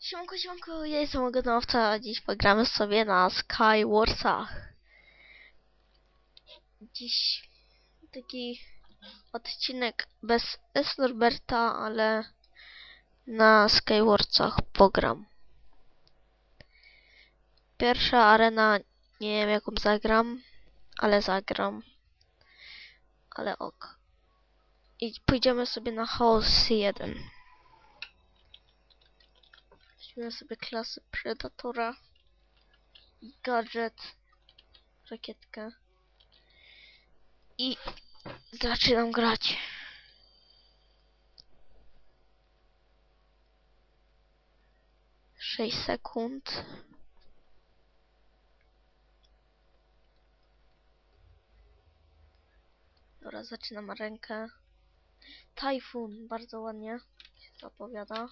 Siemanko, siemanko, ja jestem Ogonowca, dziś pogramy sobie na Skywarsach. Dziś taki odcinek bez S Norberta, ale na Skywarsach pogram. Pierwsza arena, nie wiem jaką zagram, ale zagram. Ale ok. I pójdziemy sobie na House 1. Weźmiemy sobie klasy Predatora, gadżet, rakietkę i zaczynam grać. Sześć sekund. Dobra, zaczynam rękę. Tajfun, bardzo ładnie się zapowiada.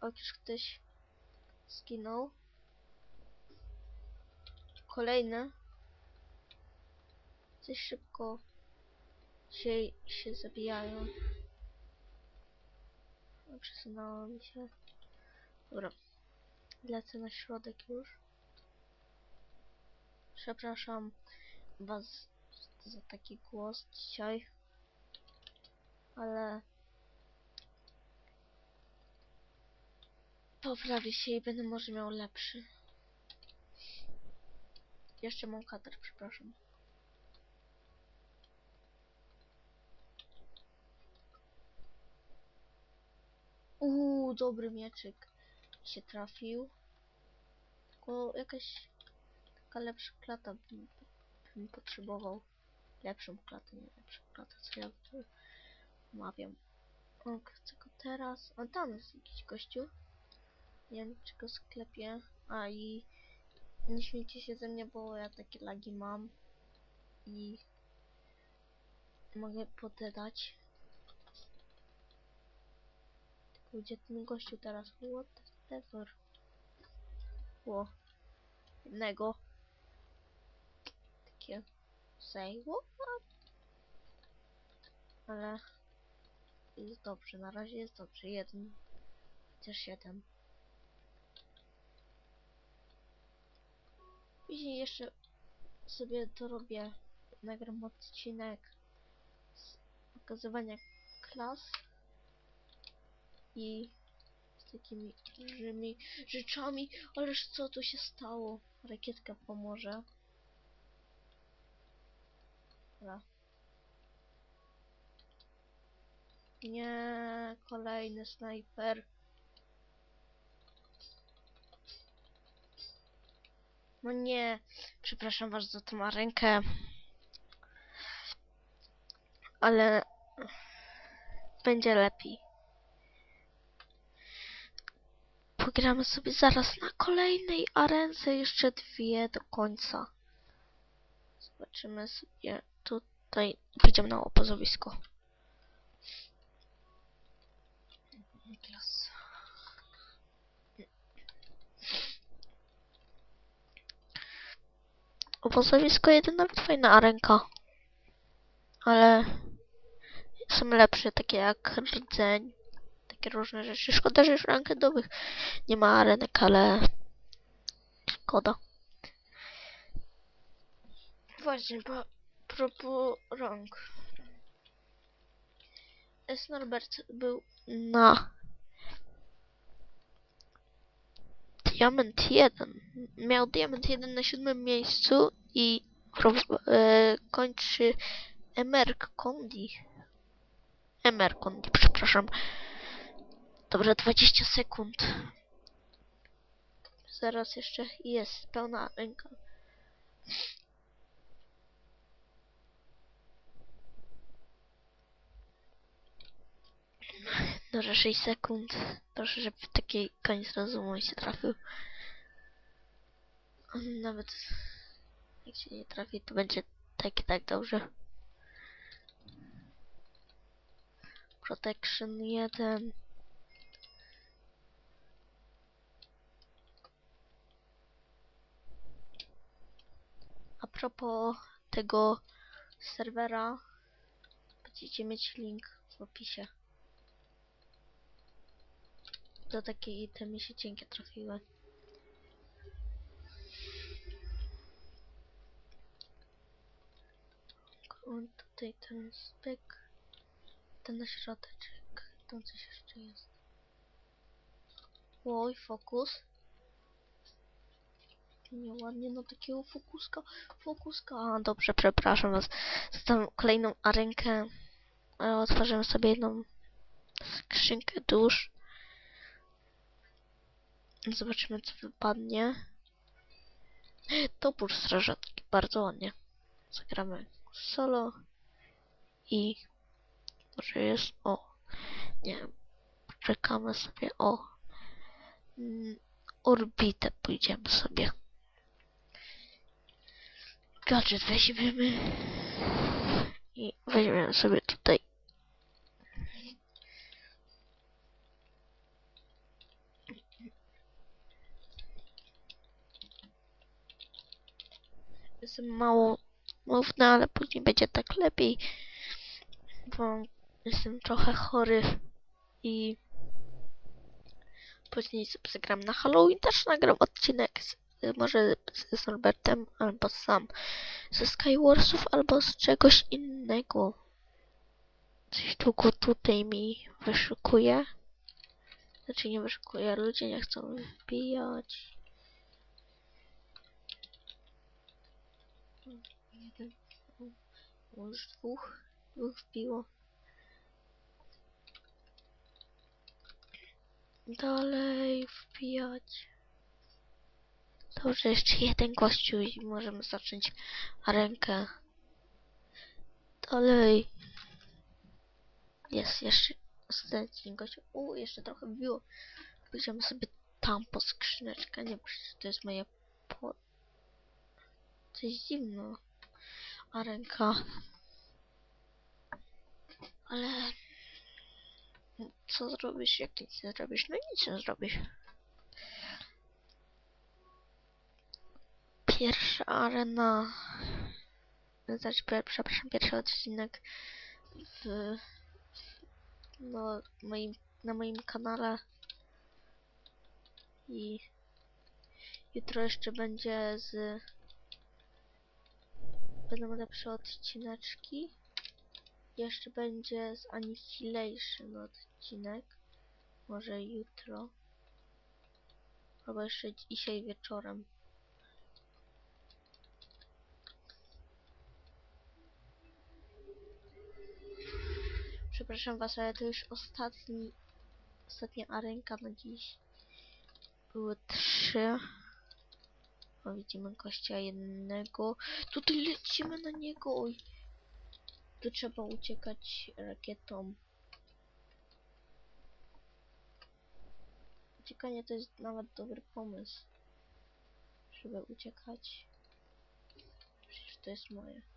O, już ktoś zginął. Kolejny. Coś szybko się, się zabijają. Przesunęło mi się. Dobra. Lecę na środek już. Przepraszam was za taki głos dzisiaj. Ale Poprawię się i będę może miał lepszy. Jeszcze mam katar, przepraszam. Uuu, dobry mieczyk się trafił. Tylko jakaś taka lepsza klata bym, bym potrzebował. Lepszą klatę, nie lepszą klatę, co ja tu mawiam. O, chcę go teraz. O, tam jest jakiś gościu. Nie wiem, czy go sklepię. A i nie śmiejcie się ze mnie, bo ja takie lagi mam. I mogę podedać. Tylko gdzie ten gościu teraz? What the ever? Ło. Jednego. Takie. Say what? Ale jest dobrze, na razie jest dobrze. Jeden. Chociaż jeden. Później jeszcze sobie dorobię, nagram odcinek z pokazywania klas i z takimi dużymi rzeczami. Ależ co tu się stało? Rakietka pomoże. Dobra. Nie, kolejny snajper. No nie, przepraszam was za tą rękę. Ale będzie lepiej. Pogramy sobie zaraz na kolejnej arence, jeszcze dwie do końca. Zobaczymy sobie tutaj, pójdziemy na obozowisko. Obozowisko jeden nawet fajna arenka. Ale są lepsze, takie jak rdzeń. Takie różne rzeczy. Szkoda, że już rankedowych nie ma arenek, ale szkoda. Właśnie, bo propos rąk. S. Norbert był na Diamond 1. Miał Diamond 1 na siódmym miejscu i e, kończy Emerk Kondi. Emer Kondi, przepraszam. Dobra, 20 sekund. Zaraz jeszcze jest pełna ręka. Dobra, 6 sekund. Proszę, żeby taki koniec rozumu mi się trafił. Nawet jak się nie trafi, to będzie tak i tak dobrze. Protection 1. propos tego serwera, będziecie mieć link w opisie. Do takiej te mi się cienkie trafiły. On tutaj ten styk, ten na środeczek, tam coś jeszcze jest. Oj, fokus. Nieładnie na takiego fokuska. Fokuska. A, dobrze, przepraszam was. Zostawiam kolejną arenkę. E, Otworzymy sobie jedną skrzynkę dusz. Zobaczymy, co wypadnie. Topór strażacki. Bardzo ładnie. Zagramy solo. I może jest... O. Nie wiem. Czekamy sobie. O. Mm, Orbitę pójdziemy sobie. Gadżet weźmiemy. I weźmiemy sobie tutaj. Jestem mało mówny, ale później będzie tak lepiej. Bo jestem trochę chory i później sobie zagram na Halloween. Też nagram odcinek z, może z, z Norbertem, albo sam ze Skywarsów, albo z czegoś innego. Coś długo tutaj mi wyszukuje. Znaczy nie wyszukuje, ludzie nie chcą wbijać. Jeden, o, już dwóch, dwóch wbiło. Dalej wbijać. Dobrze, jeszcze jeden gościu i możemy zacząć rękę. Dalej. Jest jeszcze ostatni gościu. U, jeszcze trochę wbiło. Pójdziemy sobie tam po skrzyneczkę. Nie, to jest moje po... Coś zimno. A ręka. Ale... Co zrobisz, jak nic nie zrobisz? No nic nie zrobisz. Pierwsza arena... Znaczy, przepraszam, pierwszy odcinek w... No, moim, na moim kanale. I... Jutro jeszcze będzie z... Będą lepsze odcineczki. Jeszcze będzie z Annihilation odcinek. Może jutro. Albo jeszcze dzisiaj wieczorem. Przepraszam was, ale to już ostatni, ostatnia arenka na dziś. Były trzy. O, widzimy gościa jednego. Tutaj lecimy na niego. Oj. Tu trzeba uciekać rakietą. Uciekanie to jest nawet dobry pomysł. Żeby uciekać. Przecież to jest moje.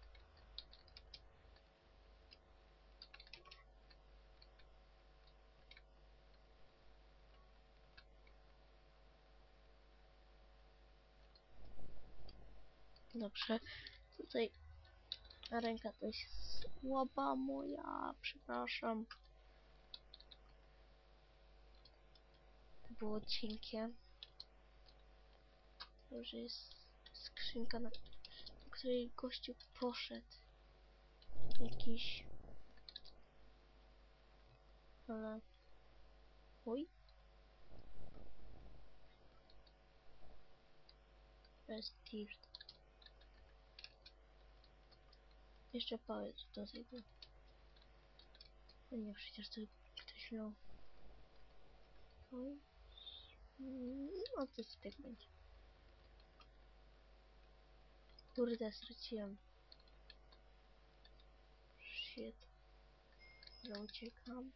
Dobrze. Tutaj ręka to jest słaba moja. Przepraszam. To było cienkie. Dobrze jest skrzynka, na której gościu poszedł. Jakiś... Ale... Oj. Jest dirt. Jeszcze powiedz do tego. No nie, przecież to ktoś miał. Mm, No to ci tak będzie. Kurde, straciłem. Shit. Że uciekam.